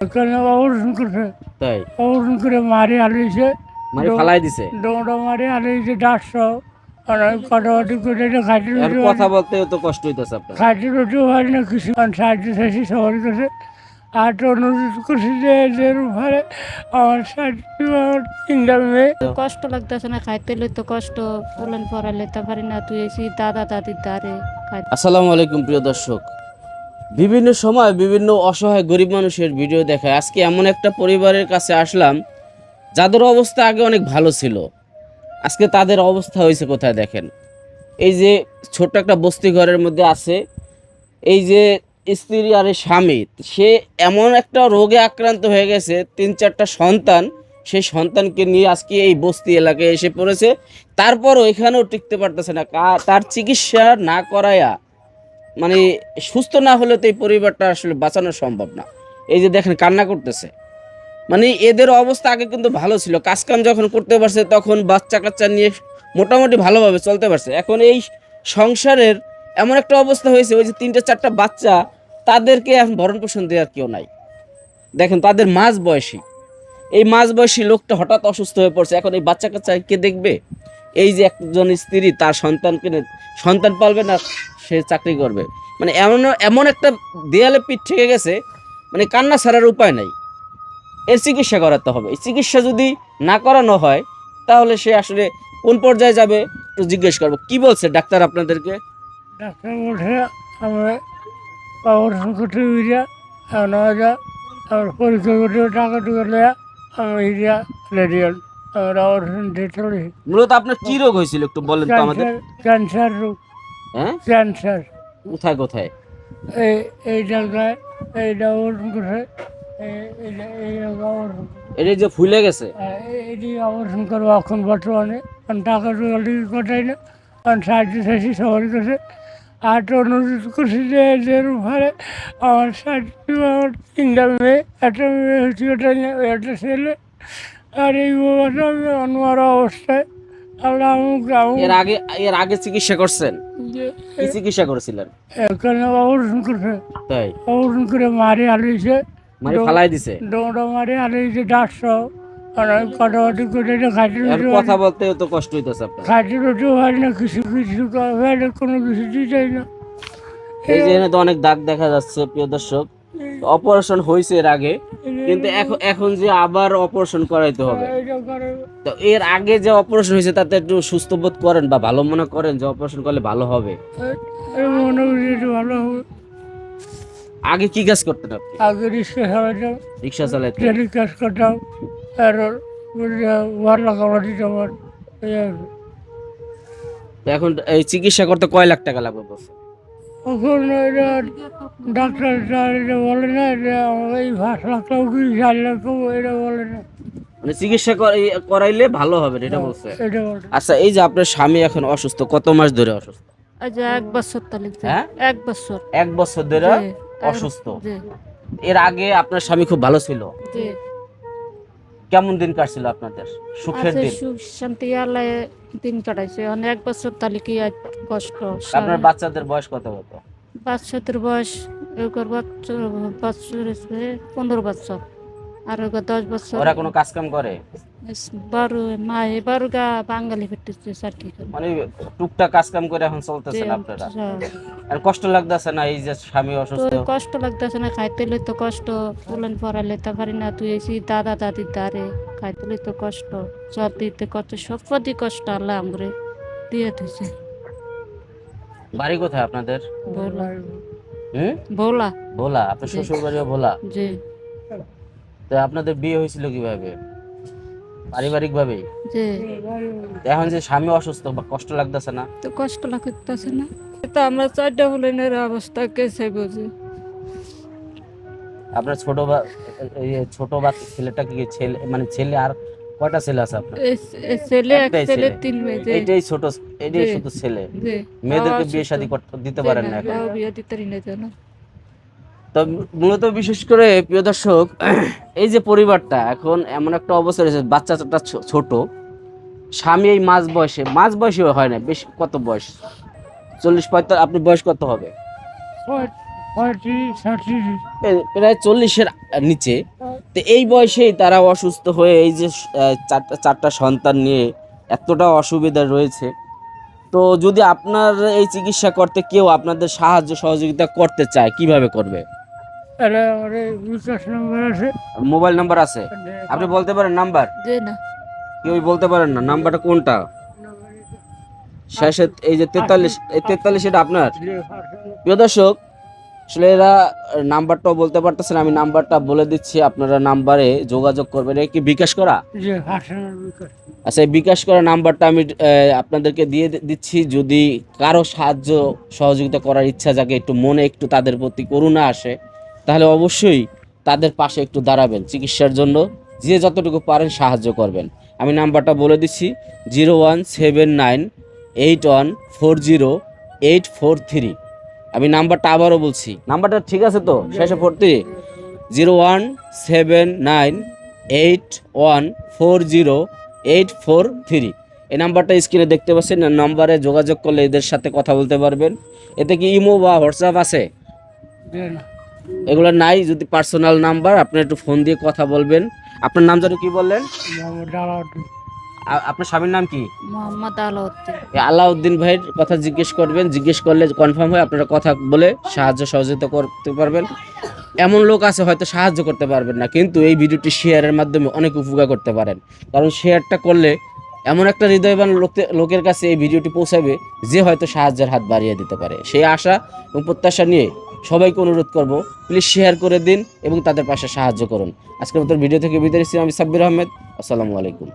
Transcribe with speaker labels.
Speaker 1: Operation করছে।
Speaker 2: তাই?
Speaker 1: Operation করে মারি আলিয়েছে
Speaker 2: মানে ফালাই দিছে?
Speaker 1: দৌড়া মারি আলিয়েছে করে রুটি
Speaker 2: কথা বলতে তো কষ্ট হইতেছে আপনার?
Speaker 1: খাইতে রুটি হয় না কিছু সাহায্য শেষে সবার কাছে আর তো অনুরোধ করছি যে এদের উপরে আমার
Speaker 3: কষ্ট লাগতেছে না খাইতে লইতে কষ্ট বলেন পড়া লেতে পারি না তুই এসি দাদা দাদির দ্বারে
Speaker 2: আসসালামু আলাইকুম প্রিয় দর্শক। বিভিন্ন সময় বিভিন্ন অসহায় গরিব মানুষের ভিডিও দেখায়। আজকে এমন একটা পরিবারের কাছে আসলাম, যাদের অবস্থা আগে অনেক ভালো ছিল। আজকে তাদের অবস্থা হয়েছে কোথায় দেখেন? এই যে ছোট্ট একটা বস্তি ঘরের মধ্যে আছে, এই যে স্ত্রী আর স্বামী, সে এমন একটা রোগে আক্রান্ত হয়ে গেছে, তিন চারটা সন্তান, সেই সন্তানকে নিয়ে আজকে এই বস্তি এলাকায় এসে পড়েছে। তারপরও এখানেও টিকতে পারতেছে না তার চিকিৎসা না করায়া মানে সুস্থ না হলে তো এই পরিবারটা আসলে বাঁচানো সম্ভব না। এই যে দেখেন কান্না করতেছে। মানে এদের অবস্থা আগে কিন্তু ভালো ছিল। কাজকাম যখন করতে পারছে তখন বাচ্চা কাচ্চা নিয়ে মোটামুটি ভালোভাবে চলতে পারছে। এখন এই সংসারের এমন একটা অবস্থা হয়েছে, ওই যে তিনটা, চারটা বাচ্চা, তাদেরকে এখন ভরণ পোষণ দেওয়ার কেউ নাই। দেখেন তাদের মাঝ বয়সী। এই মাঝ বয়সী লোকটা হঠাৎ অসুস্থ হয়ে পড়ছে। এখন এই বাচ্চা কাচ্চা কে দেখবে? এই যে একজন স্ত্রী, তার সন্তানকে সন্তান পালবে না সে চাকরি করবে। মানে এমন এমন একটা দেয়ালে পিঠ থেকে গেছে মানে কান্না ছাড়ার উপায় নাই। এর চিকিৎসা করাতে হবে। এই চিকিৎসা যদি না করানো হয় তাহলে সে আসলে কোন পর্যায়ে যাবে একটু জিজ্ঞেস করব। কি বলছে ডাক্তার আপনাদেরকে?
Speaker 1: ডাক্তার বলছে আমি অপারেশন করতে ইরিয়া নেওয়া আমার পরীক্ষা করতে টাকা টুকা নেওয়া আমি ইরিয়া রেডিয়াল আমার অপারেশন দিয়ে
Speaker 2: মূলত আপনার কি রোগ হয়েছিল একটু বলেন তো আমাদের।
Speaker 1: ক্যান্সার রোগ।
Speaker 2: হ্যাঁ?
Speaker 1: ক্যান্সার।
Speaker 2: কোথায় কোথায়?
Speaker 1: এই এই এইটা এই- এইটা এই অপারেশন
Speaker 2: এটা যে ফুলে গেছে?
Speaker 1: এটি অপারেশন করব এখন বর্তমানে। কারণ টাকা টুকাটি কোটাই না। কারণ সাহায্য শেষই সবার কাছে। আর তো অনুরোধ করছি যে এদের উপরে আমার সাহায্য আমার তিনটা মেয়ে একটা মেয়ে হচ্ছে ওটা একটা ছেলে। আর এই বাবাটা আমি অন্যার অবস্থায়
Speaker 2: এর আগে এর আগে চিকিৎসা করছেন? কি চিকিৎসা করেছিলেন?
Speaker 1: এখানে অপারেশন করছে
Speaker 2: তাই?
Speaker 1: অপারেশন করে মারি আলিয়েছে
Speaker 2: মানে ফালাই দিছে?
Speaker 1: দৌড়া মারি করে রুটি
Speaker 2: কথা বলতে তো কষ্ট হইতেছে আপনার।
Speaker 1: খাইতে রুটি হয় না কিছু কিছু হয় না কোনো কিছু দিতেই না।
Speaker 2: এই যে এখানে তো অনেক দাগ দেখা যাচ্ছে প্রিয় দর্শক। অপারেশন হয়েছে এর আগে। কিন্তু এখন এখন যে আবার অপারেশন করাইতে হবে। তো এর আগে যে অপারেশন হয়েছে তাতে একটু সুস্থ বোধ করেন বা ভালো মনে করেন যে অপারেশন করলে ভালো হবে। আগে কি কাজ করতেন আপনি?
Speaker 1: আগে রিক্সা চালাতাম
Speaker 2: রিক্সা চালাইতেন।
Speaker 1: ট্রেনের কাজ করতাম। আর ভালো খাবার দিতাম আর এই আর কি।
Speaker 2: তো এখন এই চিকিৎসা করতে কয় লাখ টাকা লাগবে বছর?
Speaker 1: এটা ডাক্তার স্যার এটা বলে না আমার এই লাখ টাকা কি লাখ এটা বলে না।
Speaker 2: মানে চিকিৎসা করাই- করাইলে ভালো হবে এটা বলছে। আচ্ছা এই যে আপনার স্বামী এখন অসুস্থ কত মাস ধরে অসুস্থ?
Speaker 3: আজ এক বছর
Speaker 2: হ্যাঁ?
Speaker 3: এক বছর।
Speaker 2: এক বছর ধরে অসুস্থ। এর আগে আপনার স্বামী খুব ভালো ছিল? কেমন দিন কাটছিল আপনাদের? সুখের দিন?
Speaker 3: সুখ শান্তি আল্লাহ দিন কাটাইছে। মানে এক বছর কি আর কষ্ট?
Speaker 2: আপনার বাচ্চাদের বয়স কত কত
Speaker 3: বাচ্চাদের বয়স এগুলোর বাচ্চা বছর হচ্ছে পনেরো বছর। আর ওগুলো দশ বছর
Speaker 2: ওরা কোনো কাজকাম করে?
Speaker 3: বারো মা এবারও গা বাঙালি ফেটেছে আর কি
Speaker 2: মানে টুকটাক কাজ কাম করে এখন চলতেছেন আপনারা। আর কষ্ট লাগতেছে না এই যে স্বামী অসুস্থ?
Speaker 3: কষ্ট লাগতেছে না খাইতে লইতে কষ্ট বলেন পড়া লেতে পারি না তুই এসি দাদা দাদির দ্বারে খাইতে লইতে কষ্ট জল দিতে কষ্ট সব কষ্ট আল্লাহ আমরে দিয়ে দিছে।
Speaker 2: বাড়ি কোথায় আপনাদের?
Speaker 3: ভোলা।
Speaker 2: হুম?
Speaker 3: ভোলা।
Speaker 2: ভোলা আপনার
Speaker 3: জি।
Speaker 2: শ্বশুর বাড়িও ভোলা?
Speaker 3: যে
Speaker 2: তো আপনাদের বিয়ে হয়েছিল কীভাবে? পারিবারিক ভাবেই
Speaker 3: যে
Speaker 2: এখন যে স্বামী অসুস্থ বা কষ্ট লাগতেছে না?
Speaker 3: তো কষ্ট লাগতেছে না। তো আমরা চারটা হলেনের অবস্থা কেসে বুঝি।
Speaker 2: আপনার ছোট বা- ছোট বা ছেলেটা কি ছেলে মানে ছেলে আর কয়টা ছেলে আছে আপনার?
Speaker 3: ছেলে এক ছেলে। তিন মেয়ে
Speaker 2: এটাই ছোট এটাই
Speaker 3: জি।
Speaker 2: শুধু ছেলে। মেয়েদেরকে বিয়ে শাদী করতে দিতে পারেন
Speaker 3: না,
Speaker 2: এখন।
Speaker 3: বিয়ে দিতে না জানো
Speaker 2: তো মূলত বিশেষ করে প্রিয় দর্শক, এই যে পরিবারটা, এখন এমন একটা অবস্থা রয়েছে, বাচ্চাটা ছোট, স্বামী এই মাঝ বয়সে মাঝ বয়সে হয় না, বেশি কত বয়স? চল্লিশ পঁয়তাল্লিশ আপনি বয়স কত হবে? প্রায়- চল্লিশের নিচে। তো এই বয়সেই তারা অসুস্থ হয়ে এই যে চারটা চারটা সন্তান নিয়ে এতটা অসুবিধা রয়েছে। তো যদি আপনার এই চিকিৎসা করতে কেউ আপনাদের সাহায্য, সহযোগিতা করতে চায়, কীভাবে করবে?
Speaker 1: আমার নম্বর আছে।
Speaker 2: মোবাইল নাম্বার আছে। আপনি বলতে পারেন নাম্বার?
Speaker 3: না।
Speaker 2: কেউ বলতে পারেন না নাম্বারটা কোনটা? শেষে এই যে তেতাল্লিশ এই তেতাল্লিশ এটা আপনার? প্রিয় দর্শক আসলে এরা নাম্বারটাও বলতে পারতেছেন আমি নাম্বারটা বলে দিচ্ছি আপনারা নাম্বারে যোগাযোগ করবেন। এটা কি বিকাশ করা?
Speaker 1: যে হাসানের বিকাশ।
Speaker 2: আচ্ছা এই বিকাশ করা নাম্বারটা আমি আহ, আপনাদেরকে দিয়ে দিচ্ছি যদি কারও সাহায্য সহযোগিতা করার ইচ্ছা জাগে একটু মনে একটু তাদের প্রতি করুণা আসে। তাহলে অবশ্যই তাদের পাশে একটু দাঁড়াবেন চিকিৎসার জন্য। যে যতটুকু পারেন সাহায্য করবেন। আমি নাম্বারটা বলে দিচ্ছি, zero one seven nine eight one four zero eight four three. আমি নাম্বারটা আবারও বলছি। নাম্বারটা ঠিক আছে তো? শেষে ভর্তি zero one seven nine eight one four zero eight four three. এই নাম্বারটা স্ক্রিনে দেখতে পাচ্ছেন নাম্বারে যোগাযোগ করলে এদের সাথে কথা বলতে পারবেন। এতে কি ইমো বা হোয়াটসঅ্যাপ আছে? এগুলো নাই যদি পার্সোনাল নাম্বার আপনি একটু ফোন দিয়ে কথা বলবেন। আপনার নাম যেন কি বললেন?
Speaker 1: মোহাম্মদ আলাউদ্দিন
Speaker 2: আ- আপনার স্বামীর নাম কি?
Speaker 3: মোহাম্মদ আলাউদ্দিন।
Speaker 2: আলাউদ্দিন ভাইয়ের কথা জিজ্ঞেস করবেন জিজ্ঞেস করলে কনফার্ম হয় আপনারা কথা বলে সাহায্য সহযোগিতা করতে পারবেন। এমন লোক আছে হয়তো সাহায্য করতে পারবেন না কিন্তু এই ভিডিওটি শেয়ারের মাধ্যমে অনেক উপকার করতে পারেন। কারণ শেয়ারটা করলে এমন একটা হৃদয়বান লোকে- লোকের কাছে এই ভিডিওটি পৌঁছাবে যে হয়তো সাহায্যের হাত বাড়িয়ে দিতে পারে। সেই আশা এবং প্রত্যাশা নিয়ে সবাইকে অনুরোধ করব প্লিজ শেয়ার করে দিন এবং তাদের পাশে সাহায্য করুন। আজকের মতো ভিডিও থেকে বিদায় ছিলাম আমি সাব্বির আহমেদ। আসসালামু আলাইকুম।